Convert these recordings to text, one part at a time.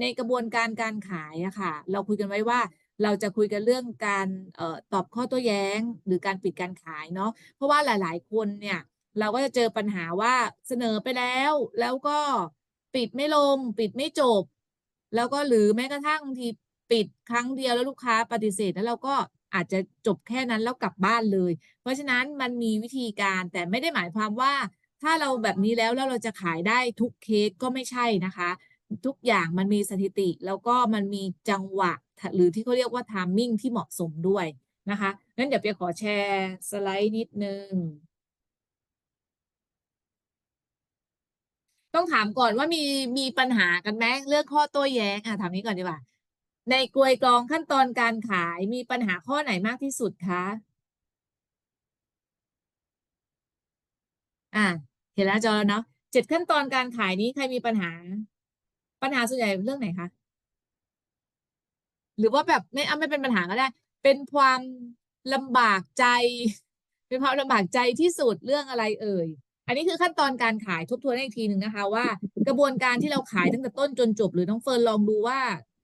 ในกระบวนการการขายอะค่ะ เราคุยกันไว้ว่าเราจะคุยกันเรื่องการออตอบข้อโต้แย้ง หรือการปิดการขายเนาะเพราะว่าหลาย ๆ คนเนี่ย เราก็จะเจอปัญหาว่าเสนอไปแล้ว แล้วก็ปิดไม่ลง ปิดไม่จบ แล้วก็หรือแม้กระทั่งบางทีปิดครั้งเดียวแล้วลูกค้าปฏิเสธแล้วเราก็อาจจะจบแค่นั้นแล้วกลับบ้านเลย เพราะฉะนั้นมันมีวิธีการแต่ไม่ได้หมายความว่า ถ้าเราแบบนี้แล้วแล้วเราจะขายได้ทุกเคสก็ไม่ใช่นะคะ ทุกอย่างมันมีสถิติ แล้วก็มันมีจังหวะ หรือที่เขาเรียกว่า timing ที่เหมาะสมด้วยนะคะงั้นเดี๋ยวเปียขอแชร์สไลด์นิดนึง ต้องถามก่อนว่ามีมีปัญหากันไหมเรื่องข้อโต้แย้งอะถามนี้ก่อนดีกว่า ในกลวยกรองขั้นตอนการขายมีปัญหาข้อไหนมากที่สุดคะอ่าเห็นแล้วจอแล้วเนาะเจ็ดขั้นตอนการขายนี้ใครมีปัญหา ปัญหาส่วนใหญ่เรื่องไหนคะ หรือว่าแบบไม่ไม่เป็นปัญหาก็ได้ เป็นความลำบากใจ เป็นความลำบากใจที่สุดเรื่องอะไรเอ่ย อันนี้คือขั้นตอนการขายทบทวนให้อีกทีหนึ่งนะคะ ว่า กระบวนการที่เราขายตั้งแต่ต้นจนจบ หรือน้องเฟิร์นลองดูว่า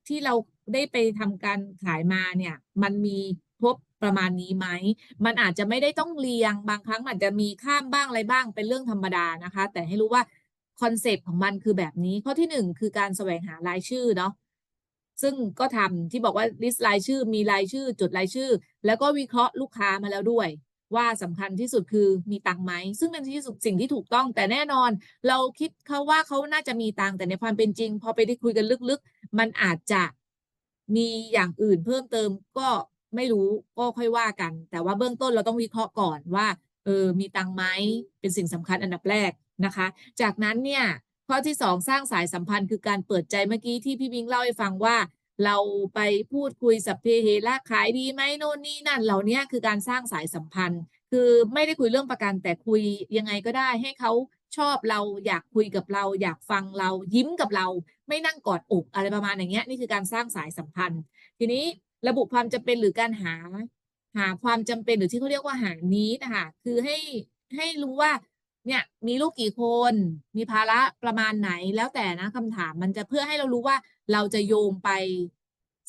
ที่เราได้ไปทำการขายมาเนี่ย มันมีครบประมาณนี้ไหม มันอาจจะไม่ได้ต้องเรียง บางครั้งมันอาจจะมีข้ามบ้างอะไรบ้างเป็นเรื่องธรรมดานะคะ แต่ให้รู้ว่า คอนเซปต์ของมันคือแบบนี้ ข้อที่หนึ่งคือการแสวงหารายชื่อเนาะซึ่งก็ทำที่บอกว่า list รายชื่อ มีรายชื่อ จดรายชื่อ แล้วก็วิเคราะห์ลูกค้ามาแล้วด้วย ว่าสำคัญที่สุดคือมีตังไหม ซึ่งเป็นที่สุดสิ่งที่ถูกต้อง แต่แน่นอน เราคิดเขาว่าเขาน่าจะมีตังแต่ในความเป็นจริง พอไปได้คุยกันลึกๆ มันอาจจะมีอย่างอื่นเพิ่มเติมก็ไม่รู้ก็ค่อยว่ากัน แต่ว่าเบื้องต้นเราต้องวิเคราะห์ก่อนว่าเออมีตังไหมเป็นสิ่งสำคัญอันดับแรก นะคะ จากนั้นเนี่ยข้อที่สองสร้างสายสัมพันธ์คือการเปิดใจเมื่อกี้ที่พี่บิงเล่าให้ฟังว่า เราไปพูดคุยสัพเพเหระขายดีไหมโน่นนี่นั่นเหล่านี้คือการสร้างสายสัมพันธ์ คือไม่ได้คุยเรื่องประกันแต่คุยยังไงก็ได้ให้เขาชอบเราอยากคุยกับเรา อยากฟังเรายิ้มกับเรา ไม่นั่งกอดอกอะไรประมาณอย่างเงี้ยนี่คือการสร้างสายสัมพันธ์ ทีนี้ระบุความจำเป็นหรือการหา หาความจำเป็นหรือที่เขาเรียกว่าหานี้นะคะคือให้ให้รู้ว่า เนี่ยมีลูกกี่คน มีภาระประมาณไหนแล้วแต่นะคำถามมันจะเพื่อให้เรารู้ว่าเราจะโยงไป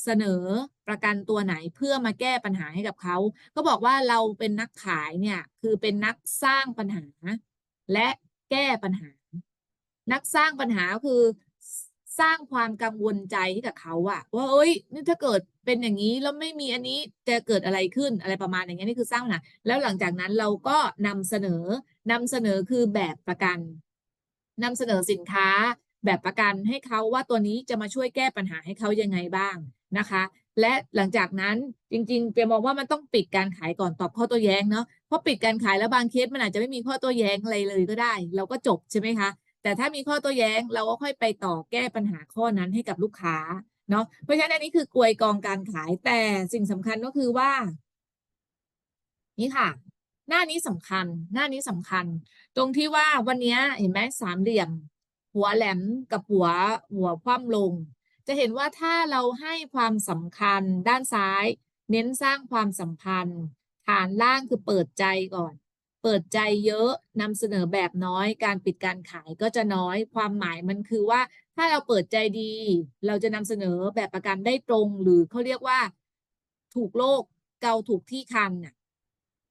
เสนอประกันตัวไหนเพื่อมาแก้ปัญหาให้กับเขา ก็บอกว่าเราเป็นนักขายเนี่ยคือเป็นนักสร้างปัญหา และแก้ปัญหา นักสร้างปัญหาคือ สร้างความกังวลใจให้กับเขาอะว่าเอ้ยนี่ถ้าเกิดเป็นอย่างนี้แล้วไม่มีอันนี้จะเกิดอะไรขึ้นอะไรประมาณอย่างเงี้ยนี่คือสร้างปัญหาแล้วหลังจากนั้นเราก็นำเสนอนำเสนอคือแบบประกันนำเสนอสินค้าแบบประกันให้เขาว่าตัวนี้จะมาช่วยแก้ปัญหาให้เขายังไงบ้างนะคะ และหลังจากนั้นจริงๆเปียมองว่ามันต้องปิดการขายก่อนตอบข้อโต้แย้งเนาะเพราะปิดการขายแล้วบางเคสมันอาจจะไม่มีข้อโต้แย้งอะไรเลยก็ได้ เราก็จบใช่ไหมคะ แต่ถ้ามีข้อโต้แย้งเราก็ค่อยไปต่อแก้ปัญหาข้อนั้นให้กับลูกค้าเนาะเพราะฉะนั้นอันนี้คือกลวยกองการขายแต่สิ่งสำคัญก็คือว่า นี่ค่ะ หน้านี้สำคัญ หน้านี้สำคัญ ตรงที่ว่าวันนี้เห็นไหมสามเหลี่ยม หัวแหลมกับหัวหัวคว่ำลง จะเห็นว่าถ้าเราให้ความสำคัญด้านซ้าย เน้นสร้างความสัมพันธ์ ฐานล่างคือเปิดใจก่อน เปิดใจเยอะนำเสนอแบบน้อย การปิดการขายก็จะน้อย ความหมายมันคือว่า ถ้าเราเปิดใจดี เราจะนำเสนอแบบประกันได้ตรง หรือเขาเรียกว่า ถูกโลกเกาถูกที่คันน่ะ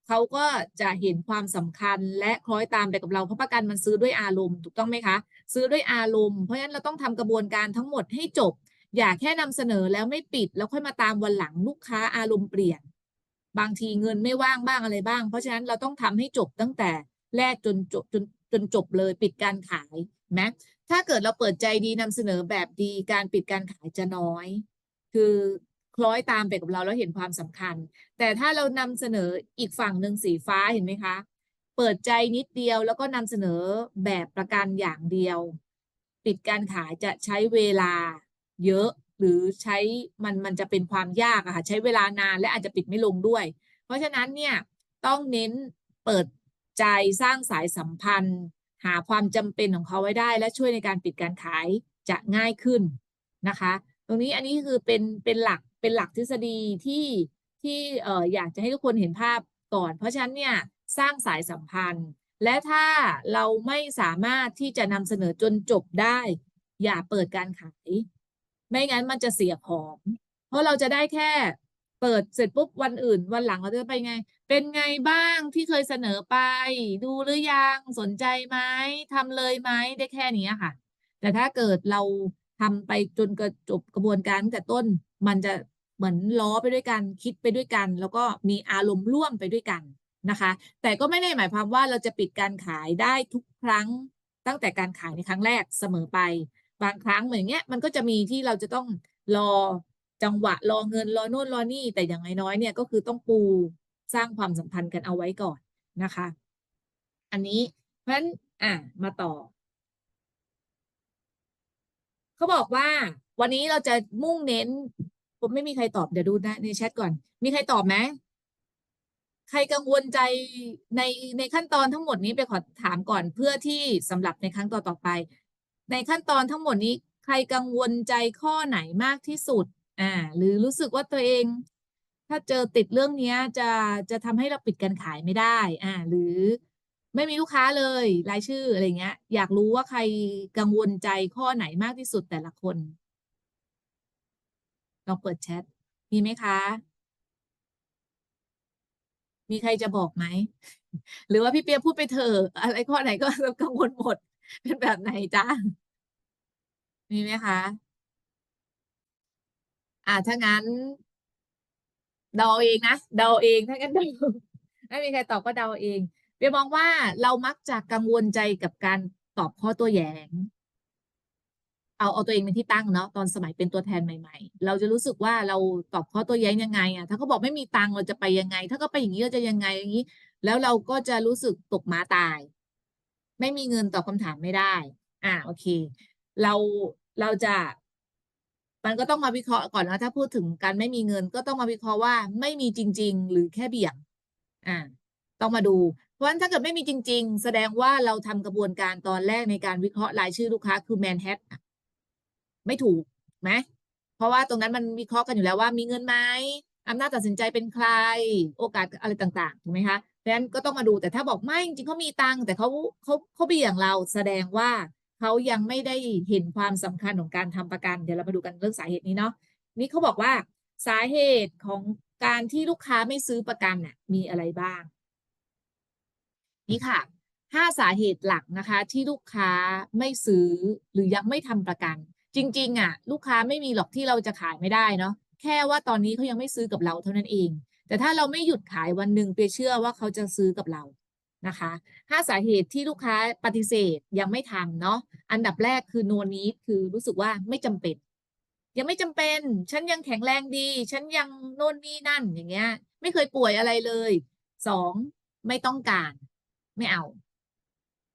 เขาก็จะเห็นความสำคัญและคล้อยตามไปกับเราเพราะประกันมันซื้อด้วยอารมณ์ถูกต้องไหมคะ ซื้อด้วยอารมณ์เพราะฉะนั้นเราต้องทำกระบวนการทั้งหมดให้จบ อย่าแค่นำเสนอแล้วไม่ปิด แล้วค่อยมาตามวันหลังลูกค้าอารมณ์เปลี่ยน บางทีเงินไม่ว่างบ้างอะไรบ้าง เพราะฉะนั้นเราต้องทำให้จบตั้งแต่แรกจนจบจนจนจบเลยปิดการขายแม้ถ้าเกิดเราเปิดใจดีนำเสนอแบบดีการปิดการขายจะน้อย คือคล้อยตามไปกับเราแล้วเห็นความสำคัญ แต่ถ้าเรานำเสนออีกฝั่งหนึ่งสีฟ้าเห็นไหมคะ เปิดใจนิดเดียวแล้วก็นำเสนอแบบประกันอย่างเดียว ปิดการขายจะใช้เวลาเยอะ หรือใช้มันมันจะเป็นความยากอะค่ะใช้เวลานานและอาจจะปิดไม่ลงด้วย เพราะฉะนั้นเนี่ยต้องเน้นเปิดใจสร้างสายสัมพันธ์ หาความจำเป็นของเขาไว้ได้ และช่วยในการปิดการขายจะง่ายขึ้นนะคะ ตรงนี้อันนี้คือเป็นเป็นหลักเป็นหลักทฤษฎีที่ที่เอ่ออยากจะให้ทุกคนเห็นภาพก่อน เพราะฉะนั้นเนี่ยสร้างสายสัมพันธ์ และถ้าเราไม่สามารถที่จะนำเสนอจนจบได้ อย่าเปิดการขาย ไม่งั้นมันจะเสียของ เพราะเราจะได้แค่เปิดเสร็จปุ๊บวันอื่น วันหลังเราจะไปไง เป็นไงบ้างที่เคยเสนอไป ดูหรือยังสนใจไหมทำเลยไหมได้แค่นี้ค่ะ แต่ถ้าเกิดเราทำไปจนกระจบกระบวนการแต่ต้น มันจะเหมือนล้อไปด้วยกันคิดไปด้วยกัน แล้วก็มีอารมณ์ร่วมไปด้วยกันนะคะ แต่ก็ไม่ได้หมายความว่าเราจะปิดการขายได้ทุกครั้งตั้งแต่การขายในครั้งแรกเสมอไป บางครั้งเหมือนเงี้ยมันก็จะมีที่เราจะต้องรอจังหวะรอเงินรอโน่นรอนี่ แต่อย่างน้อยๆเนี่ยก็คือต้องปูสร้างความสัมพันธ์กันเอาไว้ก่อนนะคะ อันนี้เพราะฉะนั้นอะมาต่อ เขาบอกว่าวันนี้เราจะมุ่งเน้น ผมไม่มีใครตอบเดี๋ยวดูนะในแชทก่อน มีใครตอบไหมใครกังวลใจในในขั้นตอนทั้งหมดนี้ไปขอถามก่อนเพื่อที่สำหรับในครั้งต่อต่อไป ในขั้นตอนทั้งหมดนี้ใครกังวลใจข้อไหนมากที่สุดอ่าหรือรู้สึกว่าตัวเอง ถ้าเจอติดเรื่องนี้จะจะทำให้เราปิดการขายไม่ได้อ่าหรือไม่มีลูกค้าเลยรายชื่ออะไรเงี้ย อยากรู้ว่าใครกังวลใจข้อไหนมากที่สุดแต่ละคนลองเปิดแชทมีไหมคะ มีใครจะบอกไหม หรือว่าพี่เปียพูดไปเถอะอะไรข้อไหนก็กังวลหมด เป็นแบบไหนจ๊ะมีไหมคะ อ่าถ้างั้นเดาเองนะเดาเองถ้างั้นเดาไม่มีใครตอบก็เดาเองเปียมองว่าเรามักจะกังวลใจกับการตอบข้อโต้แย้งเอาเอาตัวเองเป็นที่ตั้งเนาะตอนสมัยเป็นตัวแทนใหม่ ๆ เราจะรู้สึกว่าเราตอบข้อโต้แย้งยังไงอะถ้าเขาบอกไม่มีตังเราจะไปยังไง ถ้าเขาไปอย่างนี้เราจะยังไงอย่างนี้ แล้วเราก็จะรู้สึกตกม้าตาย ไม่มีเงินตอบคำถามไม่ได้ อ่าโอเค เราเราจะ มันก็ต้องมาวิเคราะห์ก่อนนะถ้าพูดถึงการไม่มีเงิน ก็ต้องมาวิเคราะห์ว่าไม่มีจริง ๆ หรือแค่เบี่ยง อ่า ต้องมาดู เพราะฉะนั้นถ้าเกิดไม่มีจริง ๆ แสดงว่าเราทำกระบวนการตอนแรกในการวิเคราะห์รายชื่อลูกค้าคือแมนแฮทไม่ถูกไหมเพราะว่าตรงนั้นมันวิเคราะห์กันอยู่แล้วว่ามีเงินไหมอำนาจตัดสินใจเป็นใคร โอกาสอะไรต่างๆถูกไหมคะ ราะฉะนั้นก็ต้องมาดูแต่ถ้าบอกไม่จริงเขามีตังค์แต่เขาเขาเขาเบี่ยงเราแสดงว่าเขายังไม่ได้เห็นความสำคัญของการทำประกัน เดี๋ยวเรามาดูกันเรื่องสาเหตุนี้เนาะนี่เขาบอกว่าสาเหตุของการที่ลูกค้าไม่ซื้อประกันน่ะมีอะไรบ้าง นี่ค่ะห้าสาเหตุหลักนะคะ ที่ลูกค้าไม่ซื้อหรือยังไม่ทำประกัน จริง ๆ อะ ลูกค้าไม่มีหรอกที่เราจะขายไม่ได้เนาะแค่ว่าตอนนี้เขายังไม่ซื้อกับเราเท่านั้นเอง แต่ถ้าเราไม่หยุดขายวันหนึ่งเปียเชื่อว่าเขาจะซื้อกับเรานะคะห้าสาเหตุที่ลูกค้าปฏิเสธยังไม่ทำเนาะอันดับแรกคือโนนี้คือรู้สึกว่าไม่จำเป็น ยังไม่จำเป็น ฉันยังแข็งแรงดี ฉันยังโน่นนี่นั่นอย่างเงี้ย ไม่เคยป่วยอะไรเลยสองไม่ต้องการ ไม่เอา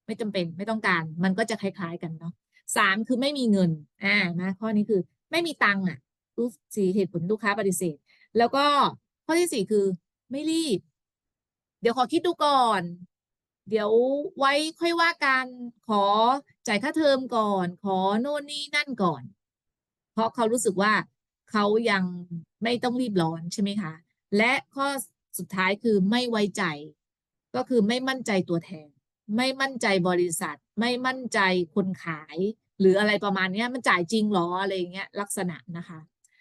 ไม่จำเป็นไม่ต้องการ มันก็จะคล้าย ๆ กันเนาะสามคือไม่มีเงินอ่านะข้อนี้คือไม่มีตังค์อะรู้สีเหตุผลลูกค้าปฏิเสธ แล้วก็ ข้อที่สี่คือ ไม่รีบ เดี๋ยวขอคิดดูก่อน เดี๋ยวไว้ค่อยว่ากันขอจ่ายค่าเทอมก่อน ขอโน่นนี่นั่นก่อน เพราะเขารู้สึกว่าเขายังไม่ต้องรีบร้อนใช่ไหมคะ และข้อสุดท้ายคือไม่ไว้ใจ ก็คือไม่มั่นใจตัวแทน ไม่มั่นใจบริษัท ไม่มั่นใจคนขาย หรืออะไรประมาณนี้มันจ่ายจริงหรออะไรเงี้ยลักษณะนะคะ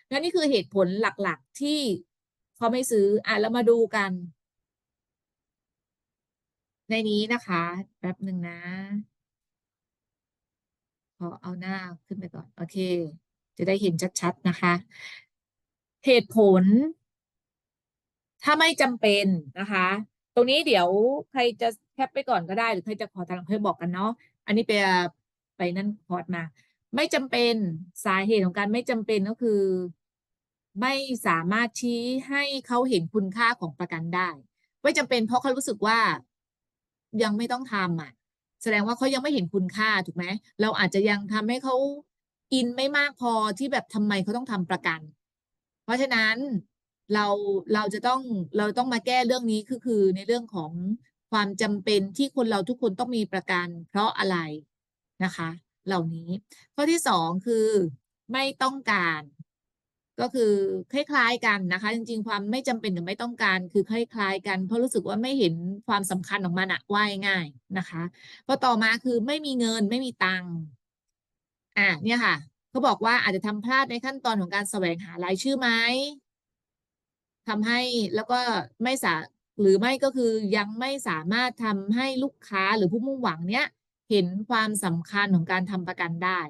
และนี่คือเหตุผลหลักๆที่ เขาไม่ซื้ออะเรามาดูกัน ในนี้นะคะแป๊บหนึ่งนะขอเอาหน้าขึ้นไปก่อน โอเค จะได้เห็นชัดๆนะคะ เหตุผล ถ้าไม่จำเป็นนะคะ ตรงนี้เดี๋ยวใครจะแคปไปก่อนก็ได้ หรือใครจะขอทางเพื่อบอกกันเนาะอันนี้ไปไปนั่นพอร์ตมา ไม่จำเป็นสาเหตุของการไม่จำเป็นก็คือ ไม่สามารถชี้ให้เขาเห็นคุณค่าของประกันได้ ไม่จำเป็นเพราะเขารู้สึกว่ายังไม่ต้องทำอะ แสดงว่าเขายังไม่เห็นคุณค่าถูกไหมเราอาจจะยังทำให้เขาอินไม่มากพอที่แบบทำไมเขาต้องทำประกัน เพราะฉะนั้นเราเราจะต้องเราต้องมาแก้เรื่องนี้คือคือในเรื่องของความจำเป็นที่คนเราทุกคนต้องมีประกัน เพราะอะไรนะคะ เหล่านี้ ข้อที่สองคือไม่ต้องการ ก็คือคล้ายๆกันนะคะ จริง ๆ ความไม่จำเป็นกับไม่ต้องการ คือคล้ายๆกัน เพราะรู้สึกว่าไม่เห็นความสำคัญของมันอะว่ายง่ายนะคะพอต่อมาคือไม่มีเงินไม่มีตังค์อะเนี่ยค่ะเขาบอกว่าอาจจะทำพลาดในขั้นตอนของการแสวงหารายชื่อไหมทำให้แล้วก็ไม่สาหรือไม่ก็คือยังไม่สามารถทำให้ลูกค้าหรือผู้มุ่งหวังเนี้ยเห็นความสำคัญของการทำประกันได้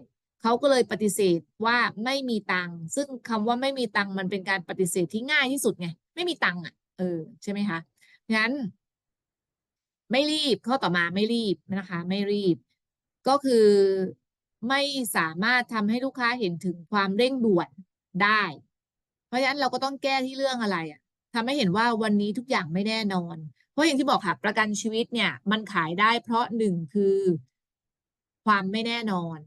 เขาก็เลยปฏิเสธว่าไม่มีตังค์ซึ่งคำว่าไม่มีตังค์มันเป็นการปฏิเสธที่ง่ายที่สุดไง ไม่มีตังค์อะ เออใช่ไหมคะงั้น ไม่รีบข้อต่อมาไม่รีบนะคะ ไม่รีบ ก็คือไม่สามารถทำให้ลูกค้าเห็นถึงความเร่งด่วนได้ เพราะฉะนั้นเราก็ต้องแก้ที่เรื่องอะไรอะทำให้เห็นว่าวันนี้ทุกอย่างไม่แน่นอน เพราะอย่างที่บอกค่ะ ประกันชีวิตเนี่ย มันขายได้เพราะหนึ่งคือความไม่แน่นอน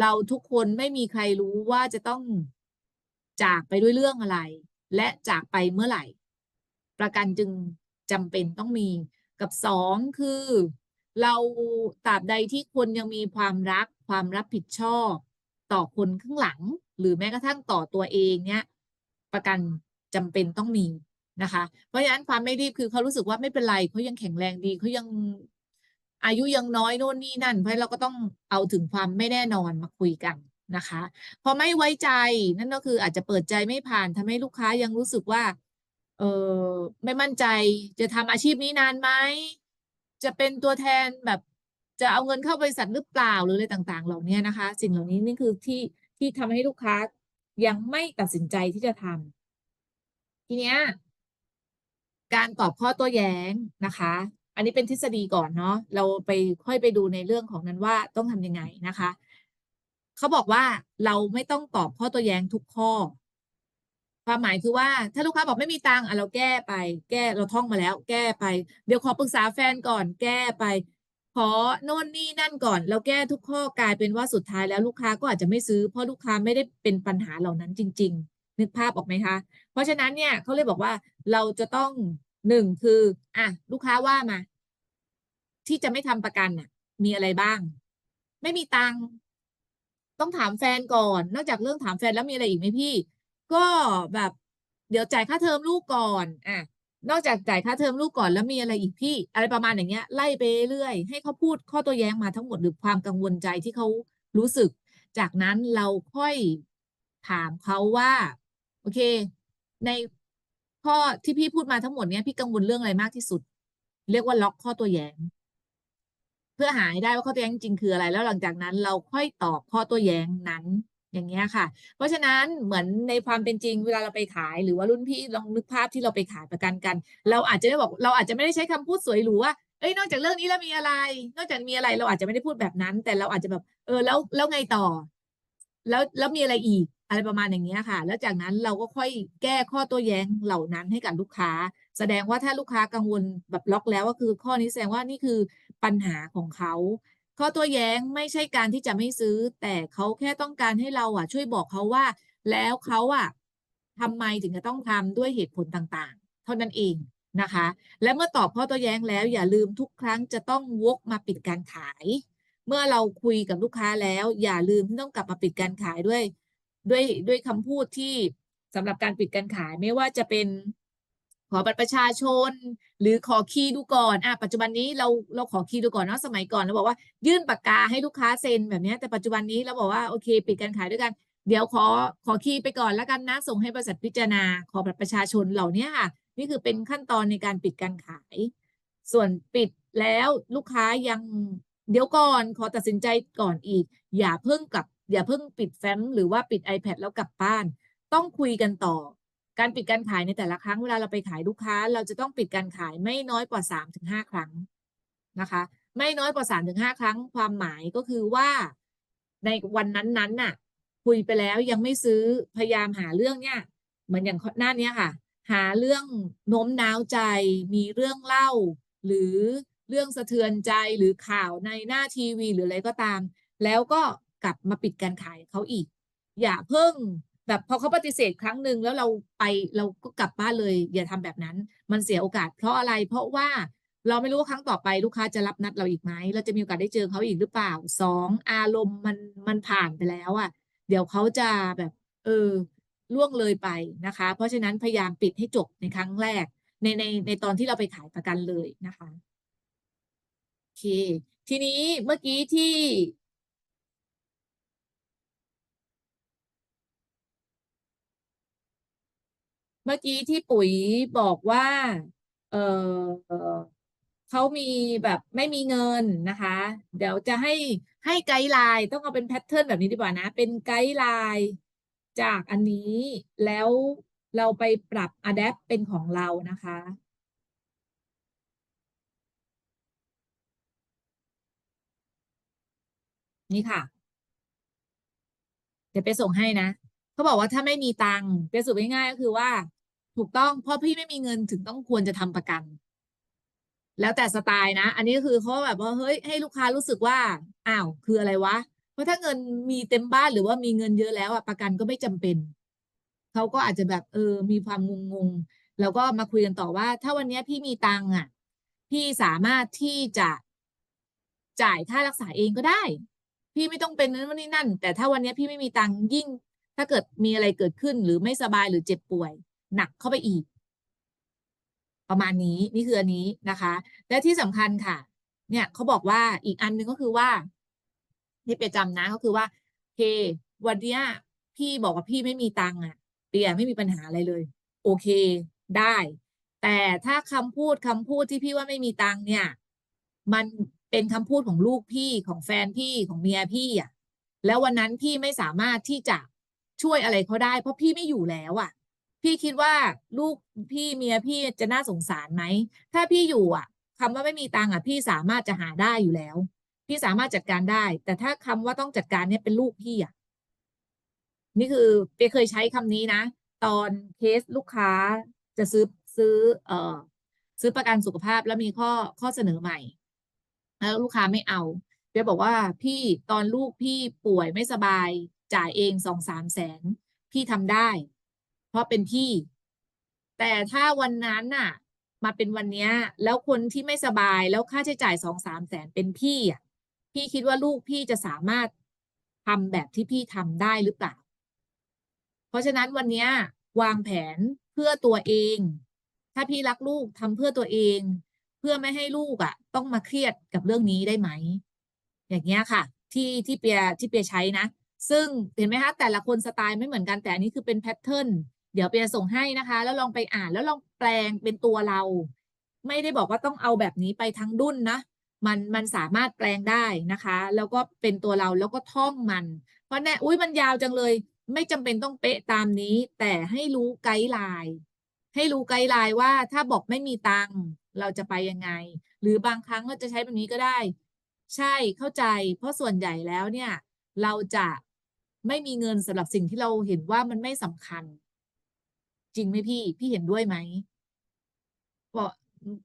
เราทุกคนไม่มีใครรู้ว่าจะต้องจากไปด้วยเรื่องอะไร และจากไปเมื่อไหร่ ประกันจึงจำเป็นต้องมีกับสองคือ เราตราบใดที่คนยังมีความรักความรับผิดชอบ ต่อคนข้างหลัง หรือแม้กระทั่งต่อตัวเองเนี่ยประกันจำเป็นต้องมีนะคะ เพราะฉะนั้นความไม่รีบคือเขารู้สึกว่าไม่เป็นไรเขายังแข็งแรงดีเขายัง อายุยังน้อยโน่นนี่นั่น เพราะเราก็ต้องเอาถึงความไม่แน่นอนมาคุยกันนะคะ พอไม่ไว้ใจนั่นก็คืออาจจะเปิดใจไม่ผ่านทำให้ลูกค้ายังรู้สึกว่า เออไม่มั่นใจจะทำอาชีพนี้นานไหมจะเป็นตัวแทนแบบจะเอาเงินเข้าบริษัทหรือเปล่าหรืออะไรต่างๆ เหล่านี้นะคะ สิ่งเหล่านี้นี่คือที่ที่ทำให้ลูกค้ายังไม่ตัดสินใจที่จะทำทีเนี้ยการตอบข้อโต้แย้งนะคะ อันนี้เป็นทฤษฎีก่อนเนาะเราไปค่อยไปดูในเรื่องของนั้นว่าต้องทำยังไงนะคะเขาบอกว่าเราไม่ต้องตอบข้อโต้แย้งทุกข้อ ความหมายคือว่า ถ้าลูกค้าบอกไม่มีตังค์อะเราแก้ไป แก้เราท่องมาแล้ว แก้ไป เดี๋ยวขอปรึกษาแฟนก่อน แก้ไป ขอโน่นนี่นั่นก่อน เราแก้ทุกข้อกลายเป็นว่าสุดท้ายแล้วลูกค้าก็อาจจะไม่ซื้อ เพราะลูกค้าไม่ได้เป็นปัญหาเหล่านั้นจริง ๆ นึกภาพออกไหมคะ เพราะฉะนั้นเนี่ยเขาเลยบอกว่าเราจะต้อง หนึ่งคือ อะ ลูกค้าว่ามา ที่จะไม่ทำประกันน่ะ มีอะไรบ้าง ไม่มีตังค์ต้องถามแฟนก่อน นอกจากเรื่องถามแฟนแล้วมีอะไรอีกไหมพี่ ก็แบบ เดี๋ยวจ่ายค่าเทอมลูกก่อน อะ นอกจากจ่ายค่าเทอมลูกก่อนแล้วมีอะไรอีกพี่ อะไรประมาณอย่างเงี้ย ไล่ไปเรื่อยให้เขาพูดข้อตัวแย้งมาทั้งหมดหรือความกังวลใจที่เขารู้สึก จากนั้นเราค่อยถามเขาว่า โอเค ใน ข้อที่พี่พูดมาทั้งหมดเนี้ยพี่กังวลเรื่องอะไรมากที่สุด เรียกว่าล็อกข้อตัวแย้ง เพื่อหาให้ได้ว่าข้อตัวแย้งจริงคืออะไร แล้วหลังจากนั้นเราค่อยตอบข้อตัวแย้งนั้นอย่างเงี้ยค่ะ เพราะฉะนั้นเหมือนในความเป็นจริงเวลาเราไปขาย หรือว่ารุ่นพี่ลองนึกภาพที่เราไปขายประกันกัน เราอาจจะได้บอกเราอาจจะไม่ได้ใช้คำพูดสวยหรูว่าเอ้ยนอกจากเรื่องนี้แล้วมีอะไร นอกจากมีอะไรเราอาจจะไม่ได้พูดแบบนั้น แต่เราอาจจะแบบ เออแล้วแล้วไงต่อ แล้วแล้วมีอะไรอีก อะไรประมาณอย่างเงี้ยค่ะ แล้วจากนั้นเราก็ค่อยแก้ข้อโต้แย้งเหล่านั้นให้กับลูกค้า แสดงว่าถ้าลูกค้ากังวลแบบล็อกแล้วก็คือข้อนี้แสดงว่านี่คือปัญหาของเขาข้อโตัวแย้งไม่ใช่การที่จะไม่ซื้อ แต่เขาแค่ต้องการให้เราอะ ช่วยบอกเขาว่า แล้วเขาอะทำไมถึงจะต้องทำด้วยเหตุผลต่างๆ เท่านั้นเองนะคะ และเมื่อตอบข้อโตัวแย้งแล้ว อย่าลืมทุกครั้งจะต้องวกมาปิดการขาย เมื่อเราคุยกับลูกค้าแล้ว อย่าลืมที่ต้องกลับมาปิดการขายด้วย ด้วยด้วยคำพูดที่สำหรับการปิดการขายไม่ว่าจะเป็นขอบัตรประชาชน หรือขอคีย์ดูก่อนอะปัจจุบันนี้เราเราขอคีย์ดูก่อนเนาะสมัยก่อนเราบอกว่า ยื่นปากกาให้ลูกค้าเซ็นแบบนี้แต่ปัจจุบันนี้เราบอกว่าโอเค ปิดการขายด้วยกัน เดี๋ยวขอขอคีย์ไปก่อนแล้วกันนะส่งให้บริษัทพิจารณา ขอบัตรประชาชนเหล่านี้ค่ะ นี่คือเป็นขั้นตอนในการปิดการขาย ส่วนปิดแล้วลูกค้ายังเดี๋ยวก่อนขอตัดสินใจก่อนอีก อย่าเพิ่งกลับ อย่าเพิ่งปิดแฟ้มหรือว่าปิด iPad แล้วกลับบ้าน ต้องคุยกันต่อ การปิดการขายในแต่ละครั้งเวลาเราไปขายลูกค้า เราจะต้องปิดการขายไม่น้อยกว่าสามถึงห้าครั้งนะคะ ไม่น้อยกว่าสามถึงห้าครั้ง ความหมายก็คือว่าในวันนั้นๆน่ะ คุยไปแล้วยังไม่ซื้อพยายามหาเรื่องเนี่ยเหมือนอย่างหน้านี้ค่ะ หาเรื่องโน้มน้าวใจ มีเรื่องเล่า หรือเรื่องสะเทือนใจหรือข่าวในหน้าทีวีหรืออะไรก็ตาม แล้วก็ กลับมาปิดการขายเขาอีก อย่าเพิ่งแบบพอเขาปฏิเสธครั้งหนึ่งแล้วเราไปเราก็กลับบ้านเลย อย่าทำแบบนั้น มันเสียโอกาส เพราะอะไรเพราะว่าเราไม่รู้ว่าครั้งต่อไปลูกค้าจะรับนัดเราอีกไหมเราจะมีโอกาสได้เจอเขาอีกหรือเปล่าสองอารมณ์มันมันผ่านไปแล้วอะ่ะ เดี๋ยวเขาจะแบบ เออล่วงเลยไปนะคะ เพราะฉะนั้นพยายามปิดให้จบในครั้งแรก ในในในตอนที่เราไปขายประกันเลยนะคะโอเค ทีนี้เมื่อกี้ที่ เมื่อกี้ที่ปุ๋ยบอกว่า เออเขามีแบบไม่มีเงินนะคะ เดี๋ยวจะให้ให้ไกด์ไลน์ต้องเอาเป็นแพทเทิร์นแบบนี้ดีกว่านะ เป็นไกด์ไลน์จากอันนี้แล้วเราไปปรับอะแดปเป็นของเรานะคะนี่ค่ะ เดี๋ยวไปส่งให้นะ เขาบอกว่าถ้าไม่มีตังค์เป็นสรุปง่ายๆก็คือว่า ถูกต้องเพราะพี่ไม่มีเงินถึงต้องควรจะทำประกัน แล้วแต่สไตล์นะ อันนี้คือเขาแบบว่าเฮ้ยให้ลูกค้ารู้สึกว่าอ้าวคืออะไรวะ เพราะถ้าเงินมีเต็มบ้านหรือว่ามีเงินเยอะแล้วอะประกันก็ไม่จำเป็นเขาก็อาจจะแบบเออ มีความงงๆแล้วก็มาคุยกันต่อว่า ถ้าวันนี้พี่มีตังค์อะ พี่สามารถที่จะจ่ายค่ารักษาเองก็ได้ พี่ไม่ต้องเป็นนั่นนี่นั่น แต่ถ้าวันนี้พี่ไม่มีตังค์ยิ่ง ถ้าเกิดมีอะไรเกิดขึ้นหรือไม่สบายหรือเจ็บป่วย หนักเข้าไปอีก ประมาณนี้นี่คืออันนี้นะคะ และที่สำคัญค่ะ เนี่ยเขาบอกว่าอีกอันหนึ่งก็คือว่าที่เปียจำนะก็คือว่าเควันเนี้ยพี่บอกว่าพี่ไม่มีตังค์อะเปียไม่มีปัญหาอะไรเลย โอเคได้ แต่ถ้าคำพูดคำพูดที่พี่ว่าไม่มีตังค์เนี่ย มันเป็นคำพูดของลูกพี่ของแฟนพี่ของเมียพี่อะแล้ววันนั้นพี่ไม่สามารถที่จะช่วยอะไรเขาได้ เพราะพี่ไม่อยู่แล้วอะ พี่คิดว่าลูกพี่เมียพี่จะน่าสงสารไหม ถ้าพี่อยู่อะคำว่าไม่มีตังค์อะ พี่สามารถจะหาได้อยู่แล้ว พี่สามารถจัดการได้ แต่ถ้าคำว่าต้องจัดการเนี่ยเป็นลูกพี่อะ นี่คือเปียเคยใช้คำนี้นะ ตอนเคสลูกค้าจะซื้อซื้อ เอ่อ ซื้อประกันสุขภาพแล้วมีข้อข้อเสนอใหม่ แล้วลูกค้าไม่เอาเปียบอกว่าพี่ตอนลูกพี่ป่วยไม่สบายจ่ายเองสองสามแสนพี่ทำได้ เพราะเป็นพี่ แต่ถ้าวันนั้นน่ะ มาเป็นวันเนี้ย แล้วคนที่ไม่สบายแล้วค่าใช้จ่ายสองสามแสนเป็นพี่อะพี่คิดว่าลูกพี่จะสามารถทำแบบที่พี่ทำได้หรือเปล่า เพราะฉะนั้นวันเนี้ยวางแผนเพื่อตัวเอง ถ้าพี่รักลูกทำเพื่อตัวเอง เพื่อไม่ให้ลูกอะ ต้องมาเครียดกับเรื่องนี้ได้ไหม อย่างเงี้ยค่ะ ที่ที่เปียที่เปียใช้นะ ซึ่งเห็นไหมคะแต่ละคนสไตล์ไม่เหมือนกันแต่อันนี้คือเป็นแพทเทิร์น เดี๋ยวเปียส่งให้นะคะ แล้วลองไปอ่านแล้วลองแปลงเป็นตัวเรา ไม่ได้บอกว่าต้องเอาแบบนี้ไปทั้งดุนนะมันมันสามารถแปลงได้นะคะ แล้วก็เป็นตัวเราแล้วก็ท่องมัน เพราะแน่อุ้ยมันยาวจังเลย ไม่จำเป็นต้องเป๊ะตามนี้ แต่ให้รู้ไกด์ไลน์ให้รู้ไกด์ไลน์ว่าถ้าบอกไม่มีตังเราจะไปยังไง หรือบางครั้งก็จะใช้แบบนี้ก็ได้ ใช่เข้าใจ เพราะส่วนใหญ่แล้วเนี่ย เราจะไม่มีเงินสำหรับสิ่งที่เราเห็นว่ามันไม่สำคัญ จริงไหมพี่ พี่เห็นด้วยไหมบอก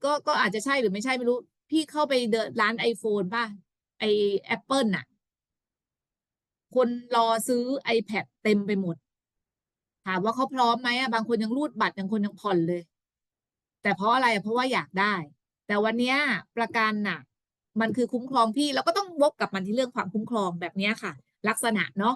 ก็ก็อาจจะใช่หรือไม่ใช่ไม่รู้ พี่เข้าไปเดินร้านไอโฟนป่ะไอแอปเปิลน่ะ คนรอซื้อ iPad เต็มไปหมด ถามว่าเขาพร้อมไหมอะบางคนยังรูดบัตรบางคนยังผ่อนเลย แต่เพราะอะไรเพราะว่าอยากได้ แต่วันเนี้ยประกันน่ะ มันคือคุ้มครองพี่ แล้วก็ต้องวกกลับมันที่เรื่องความคุ้มครองแบบนี้ค่ะ ลักษณะเนาะ